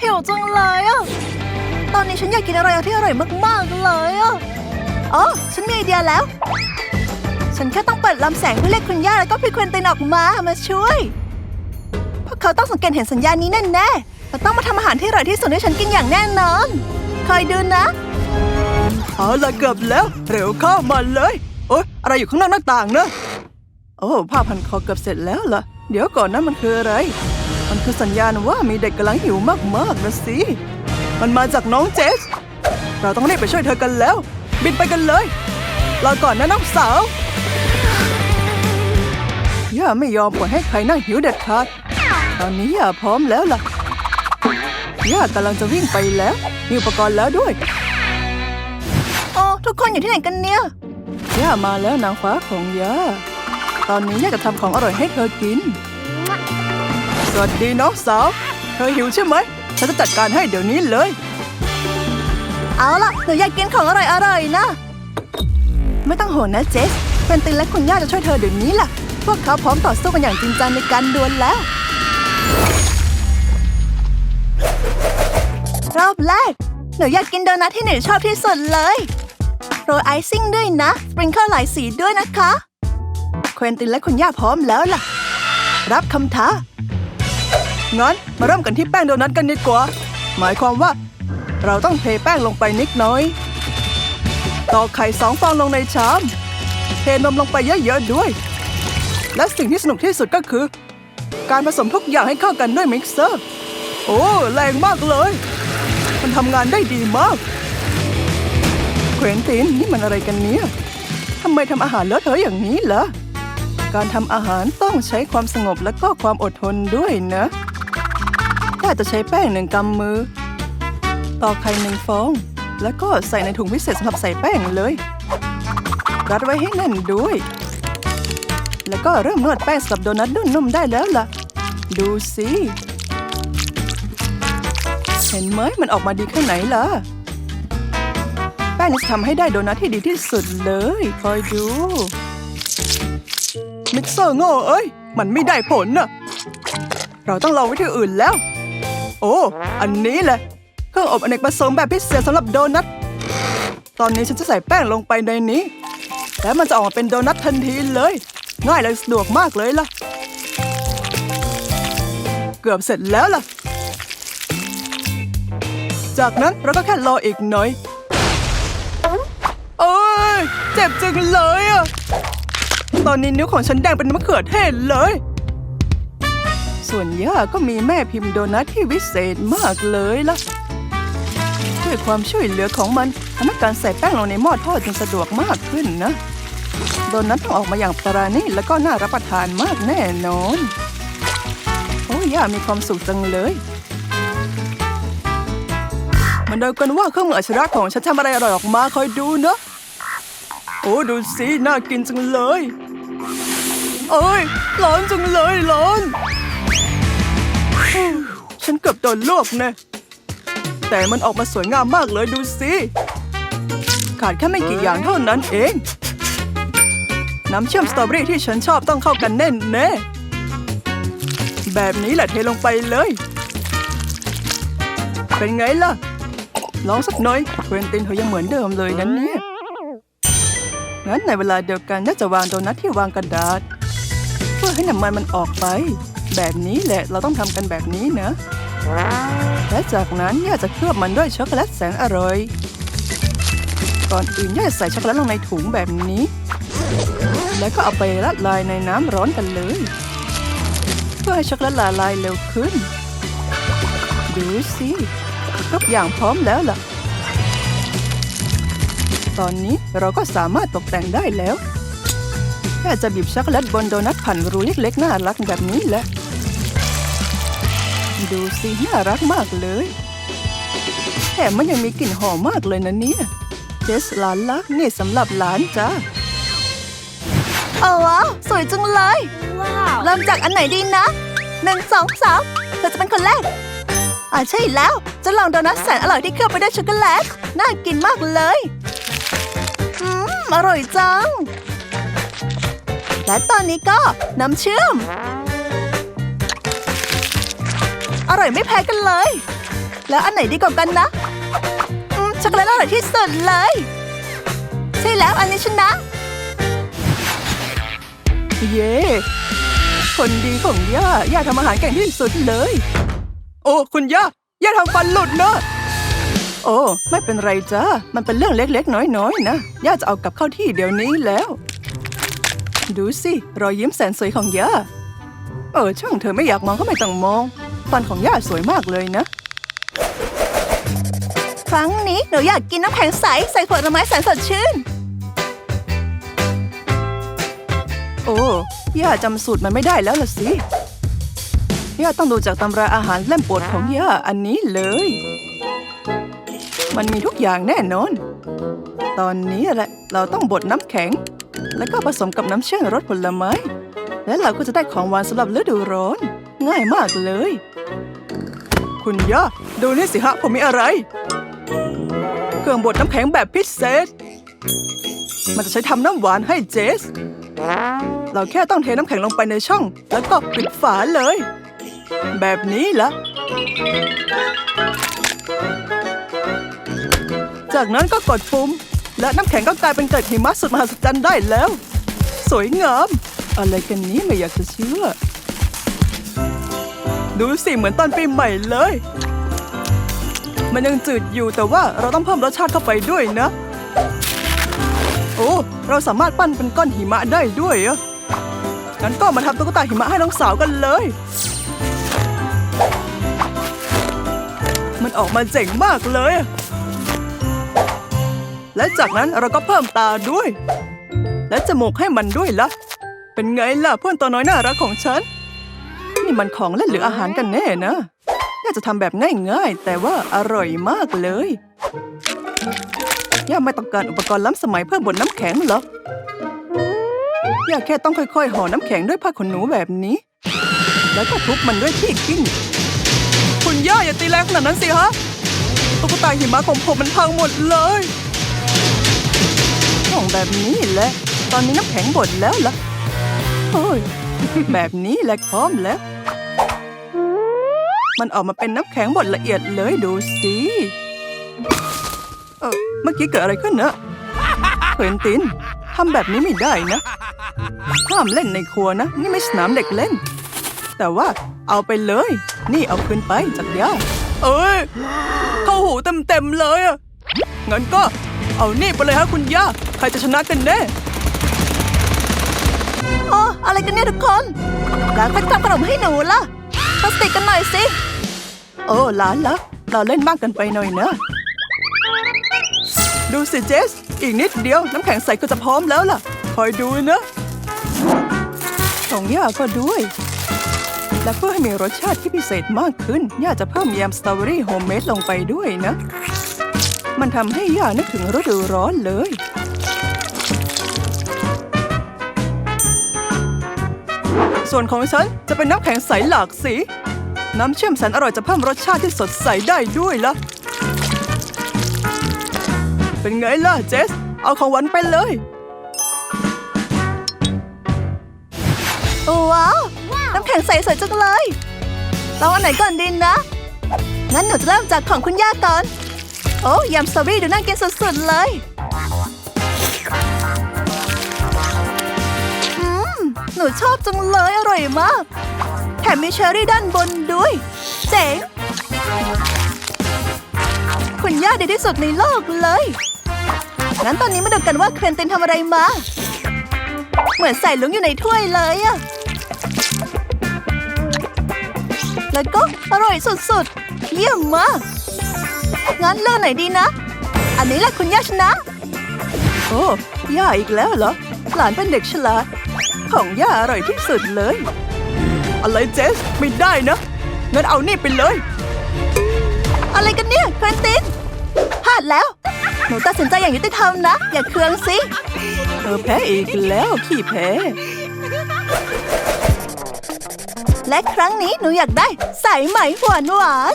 หิวจังเลยอะตอนนี้ฉันอยากกินอะไรที่อร่อยมากๆเลยอะอ๋อฉันมีไอเดียแล้ว ฉันแค่ต้องเปิดลำแสงเพื่อเรียกคุณย่าแล้วก็พี่ควินตินออกมามาช่วยพวกเขาต้องสังเกตเห็นสัญญาณนี้แน่ๆเราต้องมาทำอาหารที่อร่อยที่สุดให้ฉันกินอย่างแน่นอนคอยดูนะเอาละเกือบแล้ว เร็วเข้ามาเลยโอ๊ยอะไรอยู่ข้างนอกหน้าต่างเนอะโอ้ผ้าพันคอเกือบเสร็จแล้วล่ะ เดี๋ยวก่อนนะมันคืออะไร มันคือสัญญาณว่ามีเด็กกำลังหิวมากๆนะสิ มันมาจากน้องเจส เราต้องรีบไปช่วยเธอกันแล้ว บินไปกันเลยรอก่อนนะน้องสาว ย่าไม่ยอมปล่อยให้ใครนั่งหิวเด็ดขาด ตอนนี้ย่าพร้อมแล้วล่ะ ย่ากำลังจะวิ่งไปแล้ว มีอุปกรณ์แล้วด้วยโอ้ทุกคนอยู่ที่ไหนกันเนี่ย ย่ามาแล้วนางฟ้าของย่า ตอนนี้ย่าจะทำของอร่อยให้เธอกิน สวัสดีน้องสาว เธอหิวใช่ไหม ฉันจะจัดการให้เดี๋ยวนี้เลย เอาล่ะหนูอยากกินของอร่อยๆนะ ไม่ต้องห่วงนะเจสเฟนตินและคุณย่าจะช่วยเธอเดี๋ยวนี้ล่ะ พวกเขาพร้อมต่อสู้กันอย่างจริงจังในการดวลแล้ว รอบแรก หนูอยากกินโดนัทที่หนูชอบที่สุดเลยโรยไอซิ่งด้วยนะสปริงเกิลหลายสีด้วยนะคะ เควินตินและคุณย่าพร้อมแล้วล่ะ รับคำท้า งั้นมาเริ่มกันที่แป้งโดนัทกันดีกว่า หมายความว่า เราต้องเทแป้งลงไปนิดน้อยตอกไข่สองฟองลงในชาม เทนมลงไปเยอะๆด้วย และสิ่งที่สนุกที่สุดก็คือ การผสมทุกอย่างให้เข้ากันด้วยมิกเซอร์ โอ้ แรงมากเลย มันทำงานได้ดีมากเควนตินนี่มันอะไรกันเนี่ยทำไมทำอาหารเลอะเทอะอย่างนี้เหรอ การทำอาหารต้องใช้ความสงบและก็ความอดทนด้วยนะาจะใช้แป้งหนึ่งกำมือ ตอกไข่หนึ่งฟอง แล้วก็ใส่ในถุงพิเศษสำหรับใส่แป้งเลยรัดไว้ให้แน่นด้วย แล้วก็เริ่มนวดแป้งสำหรับโดนัทนุ่มๆได้แล้วล่ะ ดูสิเห็นไหมมันออกมาดีแค่ไหนล่ะ แป้งจะทำให้ได้โดนัทที่ดีที่สุดเลย คอยดู มิกเซอร์โง่เอ้ย มันไม่ได้ผลน่ะ เราต้องลองวิธีอื่นแล้ว โอ้ อันนี้แหละ เครื่องอบอเนกประสงค์แบบพิเศษสำหรับโดนัท ตอนนี้ฉันจะใส่แป้งลงไปในนี้ แล้วมันจะออกมาเป็นโดนัททันทีเลย ง่ายและสะดวกมากเลยล่ะ เกือบเสร็จแล้วล่ะ จากนั้นเราก็แค่รออีกหน่อย โอ้ย เจ็บจังเลยอะตอนนี้นิ้วของฉันแดงเป็นมะเขือเทศเลย ส่วนย่าก็มีแม่พิมพ์โดนัทที่วิเศษมากเลยล่ะ ด้วยความช่วยเหลือของมันทำให้การใส่แป้งลงในหม้อทอดจึงสะดวกมากขึ้นนะ โดนัทต้องออกมาอย่างปราณีตและก็น่ารับประทานมากแน่นอน โอ้ย่ามีความสุขจังเลยมันเดากันว่าเครื่องมืออัจฉริยะของฉันทำอะไรอร่อยออกมาคอยดูนะ โอ้ดูสิน่ากินจังเลยโอ้ยร้อนจังเลยร้อน ฉันเกือบโดนลวกนะ แต่มันออกมาสวยงามมากเลยดูสิ ขาดแค่ไม่กี่อย่างเท่านั้นเอง น้ำเชื่อมสตรอเบอรี่ที่ฉันชอบต้องเข้ากันแน่นแน่แบบนี้แหละเทลงไปเลย เป็นไงล่ะ ลองสักหน่อยเควินตินเขายังเหมือนเดิมเลยนั้นเนี่ยงั้นในเวลาเดียวกันน่าจะวางโดนัทที่วางกระดาษ เพื่อให้น้ำมันมันออกไป แบบนี้แหละเราต้องทำกันแบบนี้นะ และจากนั้นย่าจะเคลือบมันด้วยช็อกโกแลตแสนอร่อย ก่อนอื่นย่าจะใส่ช็อกโกแลตลงในถุงแบบนี้ แล้วก็เอาไปละลายในน้ำร้อนกันเลย เพื่อให้ช็อกโกแลตละลายเร็วขึ้น ดูสิทุกอย่างพร้อมแล้วล่ะ ตอนนี้เราก็สามารถตกแต่งได้แล้วแค่จะบีบช็อกโกแลตบนโดนัทผ่านรูเล็กๆน่ารักแบบนี้แหละ ดูสิน่ารักมากเลย แถมมันยังมีกลิ่นหอมมากเลยนะเนี่ยเจสหลานรักนี่สำหรับหลานจ้าเอาว้าวสวยจังเลยเริ่มจากอันไหนดีนะหนึ่งสองสามเธอจะเป็นคนแรก อ่าใช่แล้ว จะลองโดนัทแสนอร่อยที่เคลือบไปด้วยช็อกโกแลต น่ากินมากเลย อืม อร่อยจัง และตอนนี้ก็น้ำเชื่อม อร่อยไม่แพ้กันเลย แล้วอันไหนดีกว่ากันนะอืมช็อกโกแลตอร่อยที่สุดเลย ใช่แล้วอันนี้ชนะ เย้คนดีของย่าย่าทำอาหารเก่งที่สุดเลย โอ้คุณย่าย่าทำฟันหลุดนะโอ้ไม่เป็นไรจ้ามันเป็นเรื่องเล็กๆ น้อยๆนะย่าจะเอากลับเข้าที่เดี๋ยวนี้แล้ว ดูสิรอยยิ้มแสนสวยของย่าเออช่างเธอไม่อยากมองก็ไม่ต้องมอง ฟันของย่าสวยมากเลยนะ ครั้งนี้หนูอยากกินน้ำแข็งใส ใส่ผลไม้แสนสดชื่น โอ้ย่าจำสูตรมันไม่ได้แล้วล่ะสิย่าต้องดูจากตำราอาหารเล่มโปรดของย่าอันนี้เลย มันมีทุกอย่างแน่นอน ตอนนี้แหละเราต้องบดน้ำแข็ง แล้วก็ผสมกับน้ำเชื่อมรสผลไม้ แล้วเราก็จะได้ของหวานสำหรับฤดูร้อน ง่ายมากเลย คุณย่าดูนี่สิฮะ ผมมีอะไร เครื่องบดน้ำแข็งแบบพิเศษ มันจะใช้ทำน้ำหวานให้เจส เราแค่ต้องเทน้ำแข็งลงไปในช่อง แล้วก็ปิดฝาเลย แบบนี้ละจากนั้นก็กดปุ่ม และน้ำแข็งก็กลายเป็นเกล็ดหิมะสุดมหัศจรรย์ได้แล้ว สวยงาม อะไรกันนี้ไม่อยากจะเชื่อ ดูสิเหมือนตอนปีใหม่เลย มันยังจืดอยู่แต่ว่าเราต้องเพิ่มรสชาติเข้าไปด้วยนะ โอ้ เราสามารถปั้นเป็นก้อนหิมะได้ด้วยอะงั้นก็มาทำตุ๊กตาหิมะให้น้องสาวกันเลย มันออกมาเจ๋งมากเลยอะและจากนั้นเราก็เพิ่มตาด้วย และจมูกให้มันด้วยละเป็นไงล่ะเพื่อนตัวน้อยน่ารักของฉัน นี่มันของเล่นหรืออาหารกันแน่นะ น่าจะทำแบบง่ายๆ แต่ว่าอร่อยมากเลย ย่าไม่ต้องการอุปกรณ์ล้ำสมัยเพื่อบดน้ำแข็งหรอกย่าแค่ต้องค่อยๆ ห่อน้ำแข็งด้วยผ้าขนหนูแบบนี้ แล้วก็ทุบมันด้วยที่กิ้งคุณย่าอย่าตีแรงขนาดนั้นสิฮะตุ๊กตาหิมะของผมมันพังหมดเลยห่องแบบนี้แหละ ตอนนี้น้ำแข็งบดแล้วล่ะโอ้ย แบบนี้แหละพร้อมแล้ว มันออกมาเป็นน้ำแข็งบดละเอียดเลยดูสิเออเมื่อกี้เกิดอะไรขึ้นเนอะเควินตินทำแบบนี้ไม่ได้นะห้ามเล่นในครัวนะ นี่ไม่สนามเด็กเล่น แต่ว่าเอาไปเลย นี่เอาคืนไปจากย่าเอ้ยเข้าหูเต็มๆเลยอะงั้นก็เอานี่ไปเลยฮะคุณย่าใครจะชนะกันแน่อ้ออะไรกันเนี่ยทุกคนแล้วใครทำขนมให้หนูล่ะ สติกกันหน่อยสิ โอ้หลานละเราเล่นมากกันไปหน่อยเนะดูสิเจส อีกนิดเดียวน้ำแข็งใสก็จะพร้อมแล้วล่ะ คอยดูนะของย่าก็ด้วย และเพื่อให้มีรสชาติที่พิเศษมากขึ้น ย่าจะเพิ่มแยมสตรอเบอรี่โฮมเมดลงไปด้วยนะ มันทำให้ย่านึกถึงฤดูร้อนเลย ส่วนของฉันจะเป็นน้ำแข็งใสหลากสี น้ำเชื่อมแสนอร่อยจะเพิ่มรสชาติที่สดใสได้ด้วยล่ะ เป็นไงล่ะเจส เอาของหวานไปเลย ว้าว น้ำแข็งใสสวยจังเลยลองอันไหนก่อนดีนนะงั้นหนูจะเริ่มจากของคุณย่าก่อน โอ้ยำสตรอเบอรี่ดูน่ากินสุดๆเลยอืมหนูชอบจังเลยอร่อยมาก มมีเชอร์รี่ด้านบนด้วย เจ๋ง คุณย่าดีที่สุดในโลกเลย งั้นตอนนี้มาดูกันว่าเควินตินทำอะไรมา เหมือนใส่ลุงอยู่ในถ้วยเลยอะแล้วก็อร่อยสุดๆ เยี่ยมมาก งั้นเลือกไหนดีนะ อันนี้แหละคุณย่าชนะ โอ้ย่าอีกแล้วเหรอ หลานเป็นเด็กฉลาด ของย่าอร่อยที่สุดเลย อะไรเจสไม่ได้นะ งั้นเอานี่ไปเลย อะไรกันเนี่ยเควินตินพลาดแล้ว หนูตัดสินใจอย่างยุติธรรมนะ อย่าเคืองสิเธอแพ้อีกแล้วขี้แพ้ และครั้งนี้หนูอยากได้สายไหมหวานหวาน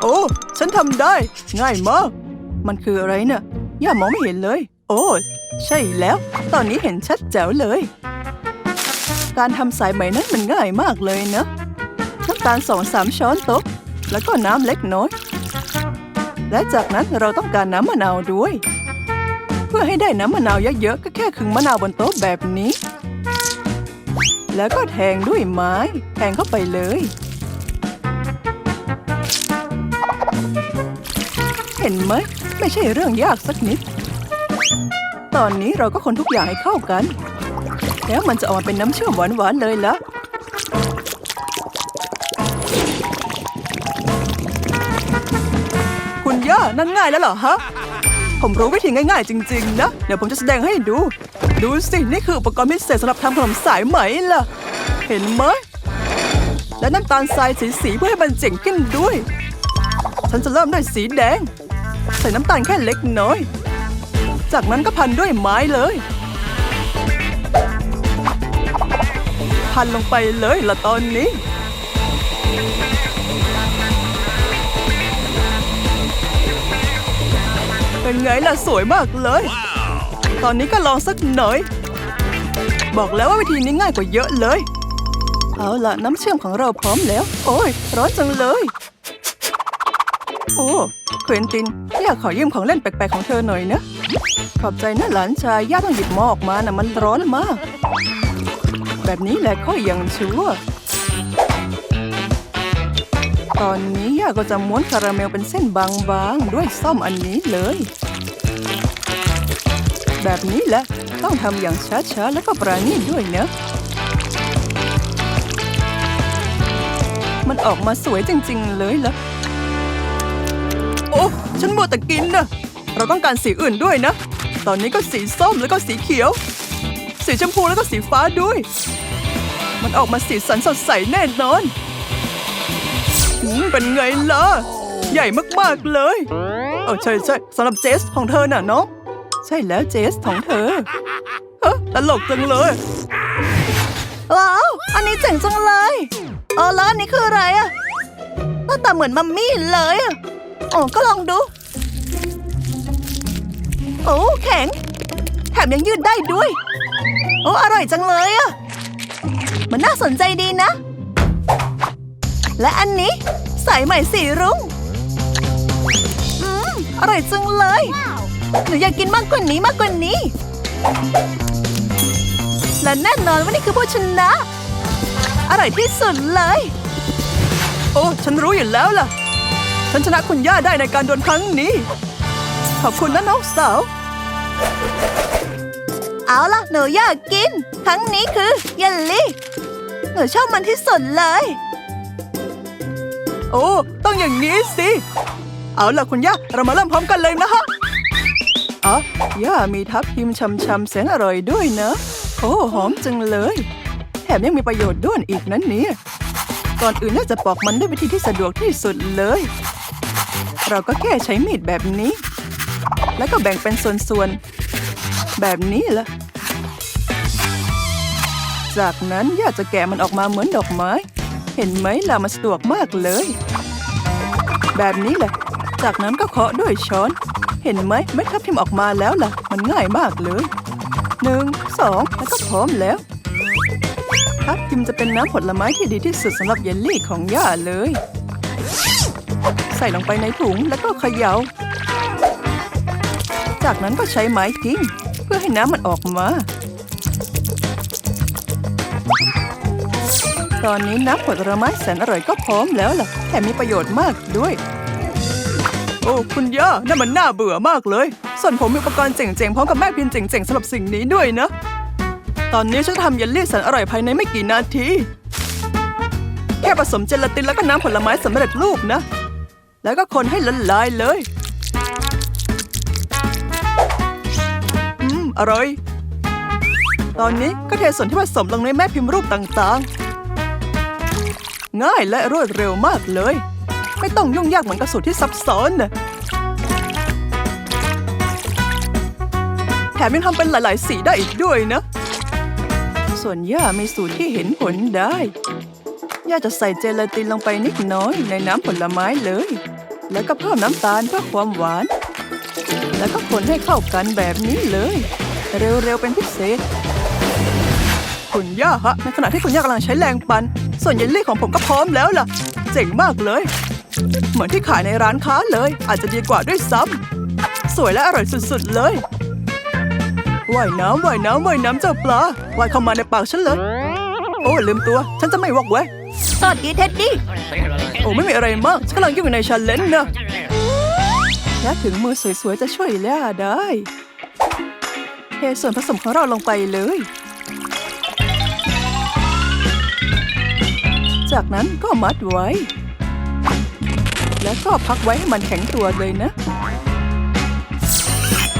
โอ้ ฉันทำได้ ง่ายมาก มันคืออะไรเนะ่ะย่ามองไม่เห็นเลย โอ้ ใช่แล้ว ตอนนี้เห็นชัดแจ๋วเลย การทำสายไหมนั้นมันง่ายมากเลยนะน้ำตาลสองสามช้อนโต๊ะ แล้วก็น้ำเล็กน้อย และจากนั้นเราต้องการน้ำมะนาวด้วย เพื่อให้ได้น้ำมะนาวเยอะๆก็แค่ขึงมะนาวบนโต๊ะแบบนี้ แล้วก็แทงด้วยไม้ แทงเข้าไปเลยเห็นไหม ไม่ใช่เรื่องยากสักนิด ตอนนี้เราก็คนทุกอย่างให้เข้ากัน แล้วมันจะออกมาเป็นน้ำเชื่อมหวานๆเลยละคุณย่านั่นง่ายแล้วเหรอฮะ ผมรู้วิธีง่ายๆจริง ๆ นะ เดี๋ยวผมจะแสดงให้ดู ดูสิ นี่คืออุปกรณ์พิเศษสำหรับทำขนมสายไหมล่ะ เห็นไหมและน้ำตาลทรายสีๆเพื่อให้มันเจ๋งขึ้นด้วย ฉันจะเริ่มด้วยสีแดง ใส่น้ำตาลแค่เล็กน้อย จากนั้นก็พันด้วยไม้เลย พันลงไปเลยละตอนนี้ เป็นไงล่ะสวยมากเลย ตอนนี้ก็ลองสักหน่อย บอกแล้วว่าวิธีนี้ง่ายกว่าเยอะเลย เอาละน้ำเชื่อมของเราพร้อมแล้ว โอ้ย ร้อนจังเลยโอ้ เควินติน อยากขอยืมของเล่นแปลกๆของเธอหน่อยนะ ขอบใจนะหลานชาย ย่าต้องหยิบหม้อออกมานะมันร้อนมาก แบบนี้แหละค่อยยังชั่ว ตอนนี้ย่าก็จะม้วนคาราเมลเป็นเส้นบางๆ ด้วยซ่อมอันนี้เลย แบบนี้แหละ ต้องทำอย่างช้าๆ แล้วก็ประณีตด้วยนะมันออกมาสวยจริงๆเลยล่ะ โอ้ ฉันมัวแต่กินนะ เราต้องการสีอื่นด้วยนะ ตอนนี้ก็สีส้มแล้วก็สีเขียว สีชมพูแล้วก็สีฟ้าด้วย มันออกมาสีสันสดใสแน่นอนอืมเป็นไงล่ะ ใหญ่มากๆเลยเออใช่ใช่สำหรับเจสของเธอน่ะเนาะใช่แล้วเจสของเธอฮ้ตลกจังเลยว้าวอันนี้เจ๋งจังเลยเออแล้วอันนี้คืออะไรอะหน้าตาเหมือนมัมมี่เลยอะอ๋อก็ลองดู โอ้แข็ง แถมยังยืดได้ด้วย โอ้อร่อยจังเลยอะมันน่าสนใจดีนะ และอันนี้สายใหม่สีรุ้งอืมอร่อยจังเลย หนูอยากกินมากกว่านี้มากกว่านี้ และแน่นอนว่านี่คือผู้ชนะ อร่อยที่สุดเลย โอ้ ฉันรู้อยู่แล้วล่ะ ฉันชนะคุณย่าได้ในการดวลครั้งนี้ ขอบคุณนะน้องสาวเอาล่ะหนูอยากกินครั้งนี้คือเยลลี่ หนูชอบมันที่สุดเลย โอ้ต้องอย่างนี้สิ เอาล่ะคุณย่าเรามาเริ่มพร้อมกันเลยนะฮะอ๋อย่ามีทับทิมช่ำๆแสนอร่อยด้วยนะ โอ้หอมจังเลย แถมยังมีประโยชน์ด้วยอีกนั้นเนี่ยก่อนอื่นน่าจะปอกมันด้วยวิธีที่สะดวกที่สุดเลย เราก็แค่ใช้มีดแบบนี้ แล้วก็แบ่งเป็นส่วนๆ แบบนี้ละจากนั้นย่าจะแกะมันออกมาเหมือนดอกไม้ เห็นไหมล่ะมันสะดวกมากเลย แบบนี้แหละ จากนั้นก็เคาะด้วยช้อน เห็นไหมเม็ดทับทิมออกมาแล้วล่ะ มันง่ายมากเลยหนึ่งสองแล้วก็พร้อมแล้ว ทับทิมจะเป็นน้ำผลไม้ที่ดีที่สุดสำหรับเยลลี่ของย่าเลย ใส่ลงไปในถุงแล้วก็เขยา่า จากนั้นก็ใช้ไม้ทิ้ง เพื่อให้น้ำมันออกมา ตอนนี้น้ำผลไม้แสนอร่อยก็พร้อมแล้วล่ะแถมมีประโยชน์มากด้วย โอ้คุณย่านั่นมันน่าเบื่อมากเลย ส่วนผมมีอุปกรณ์เจ๋งๆพร้อมกับแม่พิมพ์เจ๋งๆสำหรับสิ่งนี้ด้วยนะ ตอนนี้ฉันทำเยลลี่แสนอร่อยภายในไม่กี่นาที แค่ผสมเจลาตินแล้วก็น้ำผลไม้สำเร็จรูปนะ แล้วก็คนให้ละลายเลย อร่อย ตอนนี้ก็เทส่วนที่ผสมลงในแม่พิมพ์รูปต่างๆ ง่ายและรวดเร็วมากเลย ไม่ต้องยุ่งยากเหมือนกับสูตรที่ซับซ้อนนะแถมยังทำเป็นหลาย ๆ สีได้อีกด้วยนะ ส่วนย่ามีสูตรที่เห็นผลได้ ย่าจะใส่เจลาตินลงไปนิดน้อยในน้ำผลไม้เลย แล้วก็เพิ่มน้ำตาลเพื่อความหวาน แล้วก็คนให้เข้ากันแบบนี้เลย เร็วๆเป็นพิเศษ คุณย่าฮะ ในขณะที่คุณย่ากำลังใช้แรงปัน ส่วนเยลลี่ของผมก็พร้อมแล้วล่ะ เจ๋งมากเลย เหมือนที่ขายในร้านค้าเลย อาจจะดีกว่าด้วยซ้ำสวยและอร่อยสุดๆเลยว่ายน้ำว่ายน้ำว่ายน้ำเจ้าปลาว่ายเข้ามาในปากฉันเลย โอ้ลืมตัว ฉันจะไม่วอกแวกสวัสดีเท็ดดี้โอ้ไม่มีอะไรมาก ฉันกำลังยุ่งอยู่ในชันเลนนะและถึงมือสวยๆ จะช่วยเหล่าได้เท ส่วนผสมของเราลงไปเลย จากนั้นก็มัดไว้ แล้วก็พักไว้ให้มันแข็งตัวเลยนะ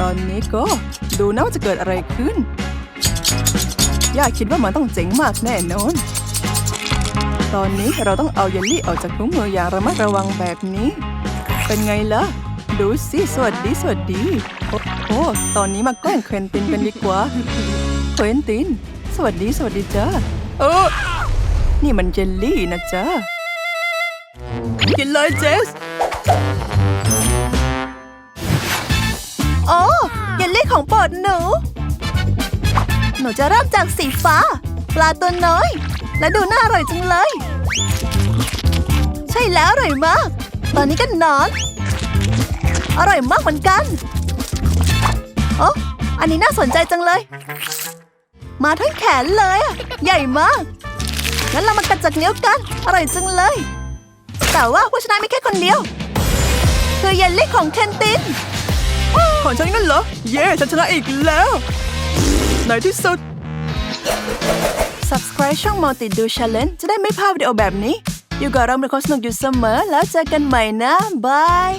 ตอนนี้ก็ดูนะว่าจะเกิดอะไรขึ้น ย่าคิดว่ามันต้องเจ๋งมากแน่นอน ตอนนี้เราต้องเอาเยลลี่ออกจากถุงมืออย่างระมัดระวังแบบนี้ เป็นไงล่ะ ดูสิสวัสดีสวัสดี โอ้โหตอนนี้มาแกล้งเควินตินกันดีกว่าเควินติน สวัสดีสวัสดีจ้าเออนี่มันเจลลี่นะจ้ากินเลยเจสโอ้เยลลี่ของโปรดหนู หนูจะเริ่มจากสีฟ้า ปลาตัวน้อย และดูน่าอร่อยจังเลย ใช่แล้วอร่อยมาก ตอนนี้ก็นอน อร่อยมากเหมือนกัน โอ้อันนี้น่าสนใจจังเลย มาทั้งแขนเลยอะใหญ่มาก งั้นเรามากัดจากนิ้วกัน อร่อยจังเลย แต่ว่าผู้ชนะมีแค่คนเดียว คือเยลลี่ของเคนติน ของฉันงั้นเหรอ เย้ฉันชนะอีกแล้ว ในที่สุด Subscribe ช่อง Multi Do Challenge จะได้ไม่พลาดวิดีโอแบบนี้ อยู่กับเราเป็นคนสนุกอยู่เสมอ แล้วเจอกันใหม่นะ บาย